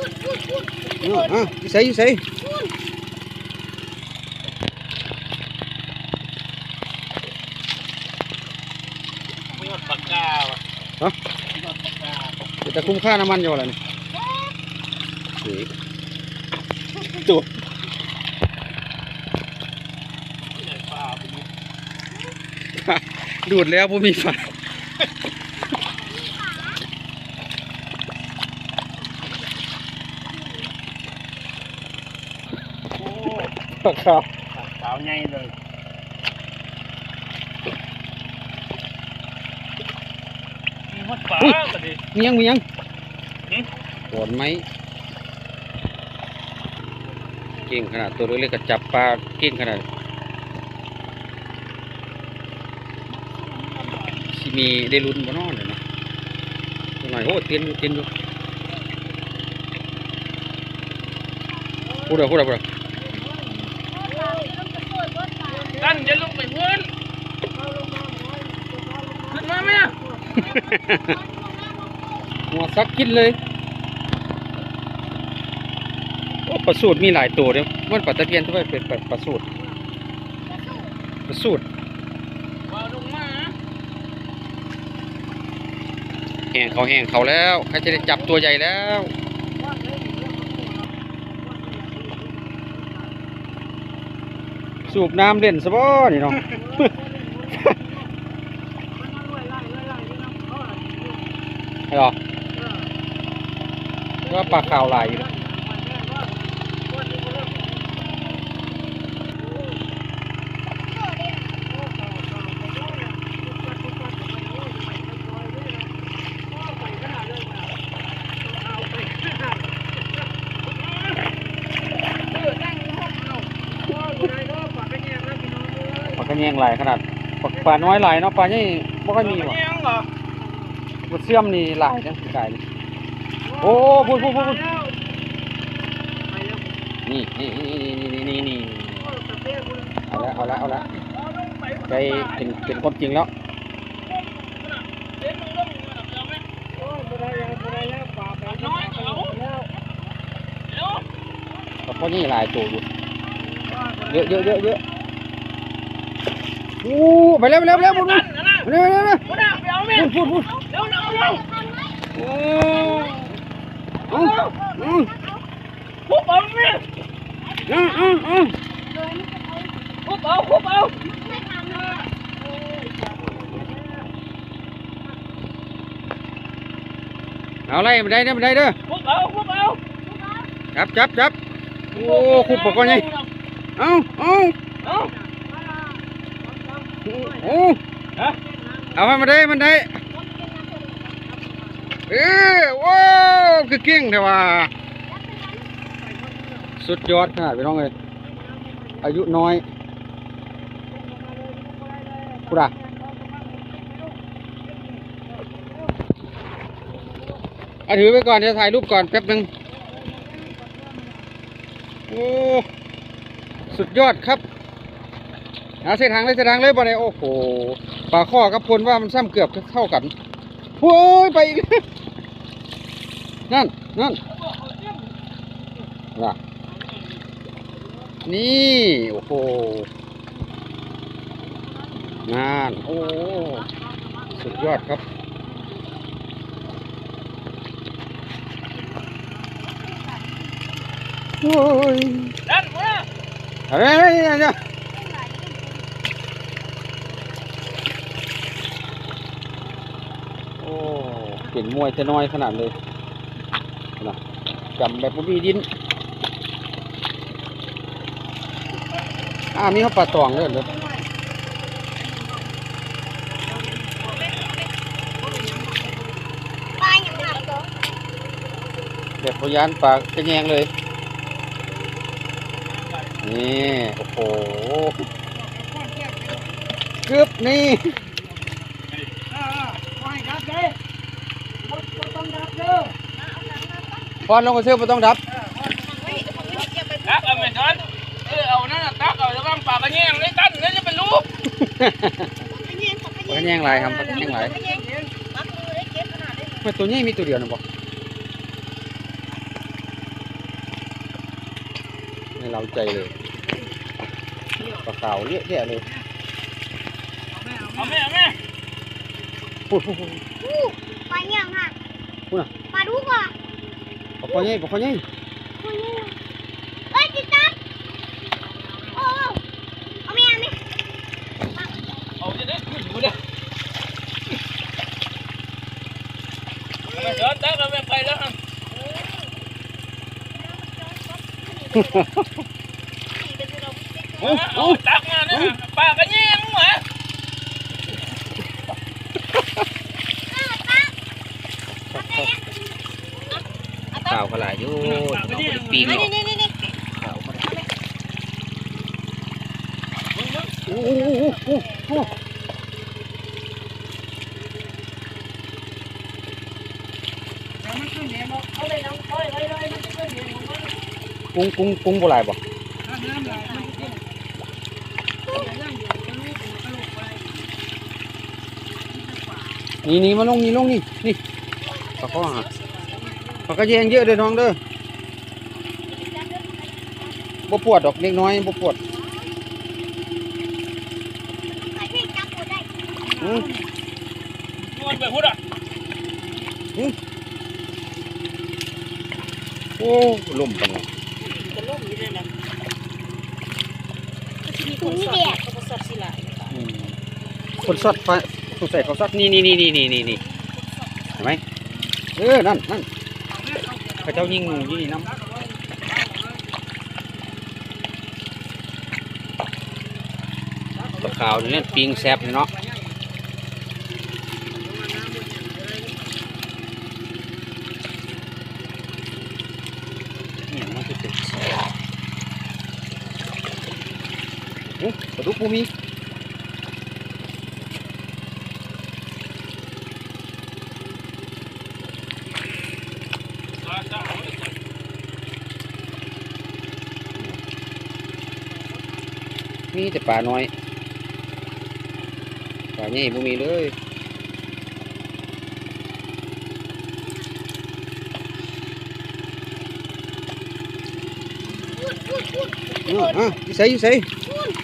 อ้าวอ้าวอยู่ใส่อยู่ใส่มีหมดปากกาวะฮะมีหมดปากกาเดี๋ยวจะคุ้มค่าน้ำมันอยู่อะไรนี่เฮ้ยตัวดูดแล้วผมมีฝา ครับปากขาวใหญ่เลยมีหมดปลาก็ดิมียังมียังหึปวดไหมเก่งขนาดตัวเล็กๆก็จับปลาเก่งขนาดสิมีได้ลุ้นบ่เนอนเลยเนาะตัวหน่อยโอ้เตียนอยู่เตียนอยู่พูดเอาพูดเอาพูดเอา ตั้นจะลงไปพื้นขึ้นมาไหมหัวซักกินเลย โอ้ปลาสูตรมีหลายตัวเดียวมันปลาตะเพียนทั่วไปเป็นปลาปลาสูตรปลาสูตรว่าลงมาแห้งเขาแห้งเขาแล้วใครจะได้จับตัวใหญ่แล้ว สูบน้ำเล่นซะบ่นี่เนาะ เหรอว่าปลาขาวหลายอยู่นะปลากระ แยงหลายขนาดปลาปลาน้อยหลายเนาะปลาใหญ่บ่ค่อยมีว่ะยังเหรอปลาเสื่อมนี่หลายจังสิกายนี่โอ้พูดพูดพูดพูดนี่นี่นี่นี่นี่นี่เอาละเอาละเอาละใจเป็นเป็นความจริงแล้วเล่งลงเอาไหมน้อยเอาเดี๋ยวปลานี่หลายตัวอยู่เยอะเยอะเยอะเยอะ โอ้ไปเร็วไปเร็วไปเร็วพูดพูดนั่นน่ะไปเร็วไปเร็วไปเร็วพูดเอาไปเอาไหมพูดพูดพูดเร็วเร็วเร็วโอ้เอาเอาคุบเอาไหมเอาเอาเอาคุบเอาคุบเอาเอาอะไรมาได้เด้อมาได้เด้อคุบเอาคุบเอาจับจับจับโอ้คุบปลาข้อนี่เอาเอาเอาโอ้เอาให้มาได้มันได้เออว้าวคือเก่งแต่ว่า สุดยอดขนาดพี่น้องเลยอายุน้อยกูด่ะเอาถือไปก่อนเดี๋ยวถ่ายรูปก่อนแป๊บหนึ่งโอ้ สุดยอดครับ หาเส้นทางเลยเส้นทางเลยบ่เนี่ยโอ้โหปลาข้อกับพลว่ามันซ้ำเกือบเท่ากันโอ้ยไปอีกนั่นนั่นว่ะนี่โอ้โหงานโอ้สุดยอดครับโอ้ยดันมาอะไรเนี่ยเนี่ยโอ้ เห็นมวยจะน้อยขนาดเลยนะจำแบบบ่มีดินอ่ามีเขาปลาตองด้วยเหรอแบบพยานปากระแยงเลย นี่ โอ้โหกึบนี่ พอนลงมาเชื่อไม่ต้องดับตักเอาไหมทันเออเอานั่นน่ะตักเอาแล้วบ้างปากกระแยงเลยตั้นนั่นจะเป็นลูกปลากระแยงลายครับปลากระแยงลายไม่ตัวนี้มีตัวเดียวนะบอกเราใจเลยปลาขาวเยอะแยะเลยเอาแม่เอาแม่พูดพูดพูดอู้ปลาเงี้ยงค่ะ พูดน่ะปลาดุกอะปลาคอใหญ่ปลาคอใหญ่คุณนี่เอ้ยจิตตักโอ้เอาแม่เอาแม่เอาจะได้ขึ้นอยู่เนี่ยเอาแม่เดินตักเอาแม่ไปแล้วเอาเอาเอาตักมาเนี่ยปลาก็แย่งหมา ข่าวขลายอยู่ปีนนี่เนาะนี่นี่นี่ข่าวขลายโอ้โหโอ้โหโอ้โหเอาเลยน้องเอาเลยเลยมันจะขึ้นเองของมันกุ้งกุ้งกุ้งโบราณบ่ถ้าน้ำไหลมันจะขึ้นแต่น้ำเดี๋ยวจะลูกหัวกระโหลกไปนี่นี่มาลงนี่ลงนี่นี่ ปลาคอฮะปลากระเยงเยอะเด้อน้องเด้อบ่ปวดดอกเล็กน้อยบ่ปวดใส่พี่จับกูได้อืมนวลไปพุทธอะโอ้ล่มปันเนาะก็ล่มอยู่เลยนะถุงนี่เดียเขาก็สอดสิหลายอืมคนสดไฟคนใส่เขาสดนี่นี่นี่นี่นี่นี่นี่เห็นไหม เออ นั่นนั่นพระเจ้ายิงอยู่นี่น้ำปลาขาวนี่ปิงแซ่บเลยเนาะเนี่ยมันจะเป็นแซ่บโอ้ปลาดุกปูมี มีแต่ปลาน้อยปลาใหญ่บ่มีเลยอ่าอ่าอยู่ใส่อยู่ใส่พูน